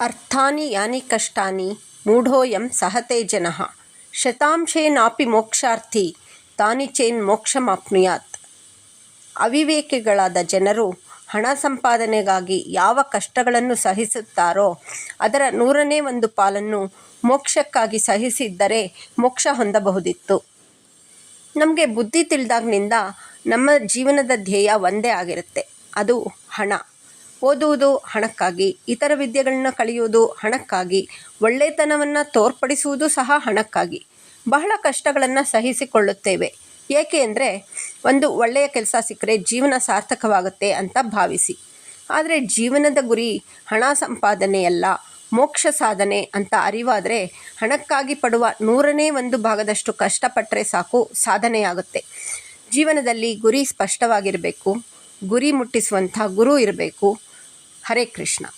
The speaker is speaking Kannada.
ಅರ್ಥಾನಿ ಯಾನಿ ಕಷ್ಟಾನಿ ಮೂಢೋಯಂ ಸಹತೆ ಜನಃ. ಶತಾಂಶೇನಾಪಿ ಮೋಕ್ಷಾರ್ಥಿ, ತಾನಿ ಚೇನ್ ಮೋಕ್ಷಮಾಪ್ನುಯಾತ್ ಅವಿವೇಕಿಗಳಾದ ಜನರು ಹಣ ಸಂಪಾದನೆಗಾಗಿ ಯಾವ ಕಷ್ಟಗಳನ್ನು ಸಹಿಸುತ್ತಾರೋ, ಅದರ ನೂರನೇ ಒಂದು ಪಾಲನ್ನು ಮೋಕ್ಷಕ್ಕಾಗಿ ಸಹಿಸಿದ್ದರೆ ಮೋಕ್ಷ ಹೊಂದಬಹುದಿತ್ತು. ನಮಗೆ ಬುದ್ಧಿ ತಿಳಿದಾಗ್ನಿಂದ ನಮ್ಮ ಜೀವನದ ಧ್ಯೇಯ ಒಂದೇ ಆಗಿರುತ್ತೆ, ಅದು ಹಣ. ಓದುವುದು ಹಣಕ್ಕಾಗಿ, ಇತರ ವಿದ್ಯೆಗಳನ್ನ ಕಲಿಯುವುದು ಹಣಕ್ಕಾಗಿ, ಒಳ್ಳೆತನವನ್ನು ತೋರ್ಪಡಿಸುವುದು ಸಹ ಹಣಕ್ಕಾಗಿ. ಬಹಳ ಕಷ್ಟಗಳನ್ನು ಸಹಿಸಿಕೊಳ್ಳುತ್ತೇವೆ. ಏಕೆ ಅಂದರೆ, ಒಂದು ಒಳ್ಳೆಯ ಕೆಲಸ ಸಿಕ್ಕರೆ ಜೀವನ ಸಾರ್ಥಕವಾಗುತ್ತೆ ಅಂತ ಭಾವಿಸಿ. ಆದರೆ ಜೀವನದ ಗುರಿ ಹಣ ಸಂಪಾದನೆಯಲ್ಲ, ಮೋಕ್ಷ ಸಾಧನೆ ಅಂತ ಅರಿವಾದರೆ ಹಣಕ್ಕಾಗಿ ಪಡುವ ನೂರನೇ ಒಂದು ಭಾಗದಷ್ಟು ಕಷ್ಟಪಟ್ಟರೆ ಸಾಕು, ಸಾಧನೆಯಾಗುತ್ತೆ. ಜೀವನದಲ್ಲಿ ಗುರಿ ಸ್ಪಷ್ಟವಾಗಿರಬೇಕು, ಗುರಿ ಮುಟ್ಟಿಸುವಂಥ ಗುರು ಇರಬೇಕು हरे कृष्णा।